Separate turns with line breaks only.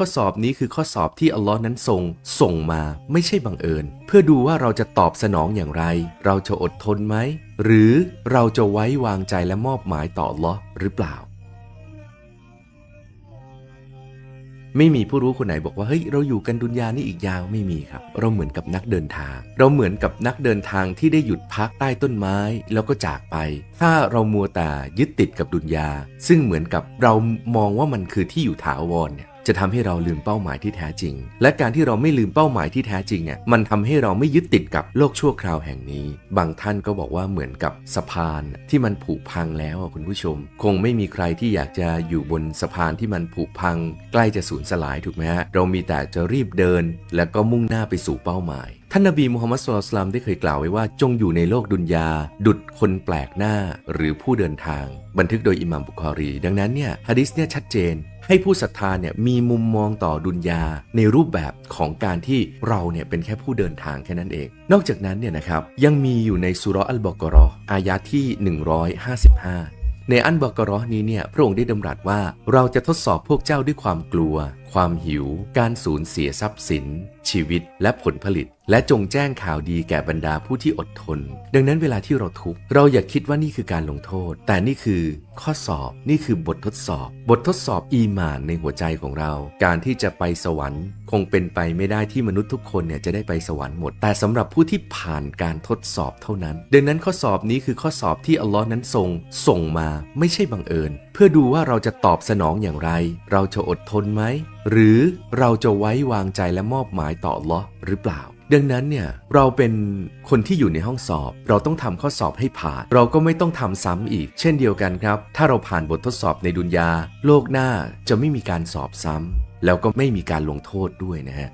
ข้อสอบนี้คือข้อสอบที่อัลลอฮ์นั้นทรงส่งมาไม่ใช่บังเอิญ เพื่อดูว่าเราจะตอบสนองอย่างไร เราจะอดทนไหม หรือเราจะไว้วางใจและมอบหมายต่ออัลลอฮ์หรือเปล่า ไม่มีผู้รู้คนไหนบอกว่าเฮ้ยเราอยู่กันดุนยานี่อีกยาวไม่มีครับ เราเหมือนกับนักเดินทาง เราเหมือนกับนักเดินทางที่ได้หยุดพักใต้ต้นไม้ แล้วก็จากไป ถ้าเรามัวแต่ยึดติดกับดุนยา ซึ่งเหมือนกับเรามองว่ามันคือที่อยู่ถาวรเนี่ย จะทำให้เราลืมเป้าหมายที่แท้จริง และการที่เราไม่ลืมเป้าหมายที่แท้จริงเนี่ยมันทำให้เราไม่ยึดติดกับโลกชั่วคราวแห่งนี้ บางท่านก็บอกว่าเหมือนกับสะพานที่มันผุพังแล้วคุณผู้ชม คงไม่มีใครที่อยากจะอยู่บนสะพานที่มันผุพัง ใกล้จะสูญสลายถูกไหมฮะเรามีแต่จะรีบเดิน แล้วก็มุ่งหน้าไปสู่เป้าหมาย ท่านนบีมูฮัมมัดสุลตัลลัมได้เคยกล่าวไว้ว่าจงอยู่ในโลกดุนยา ดุดคนแปลกหน้าหรือผู้เดินทาง บันทึกโดยอิหมัมบุคอรี ดังนั้นเนี่ยฮะดิษเนี่ยชัดเจน ให้ผู้ศรัทธาเนี่ยมีมุมมองต่อดุนยา ในรูปแบบของการที่เราเนี่ยเป็นแค่ผู้เดินทางแค่นั้นเอง นอกจากนั้นเนี่ยนะครับยังมีอยู่ในสุรอัลบกรออายะที่ 155ในอันบกรอนี้เนี่ยพระองค์ได้ดำรัสว่า เราจะทดสอบพวกเจ้าด้วยความกลัว ความหิว การสูญเสียทรัพย์สิน ชีวิตและผลผลิต และจงแจ้งข่าวดีแก่บรรดาผู้ที่อดทน ดังนั้นเวลาที่เราทุกข์เราอย่าคิดว่านี่คือการลงโทษ แต่นี่คือข้อสอบนี่คือบททดสอบ บททดสอบอีมานในหัวใจของเรา การที่จะไปสวรรค์ คงเป็นไปไม่ได้ที่มนุษย์ทุกคนเนี่ยจะได้ไปสวรรค์หมด แต่สำหรับผู้ที่ผ่านการทดสอบเท่านั้น ดังนั้นข้อสอบนี้คือข้อสอบที่อัลลอฮ์นั้นทรงส่งมาไม่ใช่บังเอิญ เพื่อดูว่าเราจะตอบสนองอย่างไร เราจะอดทนไหม หรือเราจะไว้วางใจและมอบหมายต่อลอหรือเปล่า ดังนั้นเนี่ยเราเป็นคนที่อยู่ในห้องสอบ เราต้องทำข้อสอบให้ผ่าน เราก็ไม่ต้องทำซ้ำอีก เช่นเดียวกันครับ ถ้าเราผ่านบททดสอบในดุนยา โลกหน้าจะไม่มีการสอบซ้ำแล้วก็ไม่มีการลงโทษด้วยนะฮะ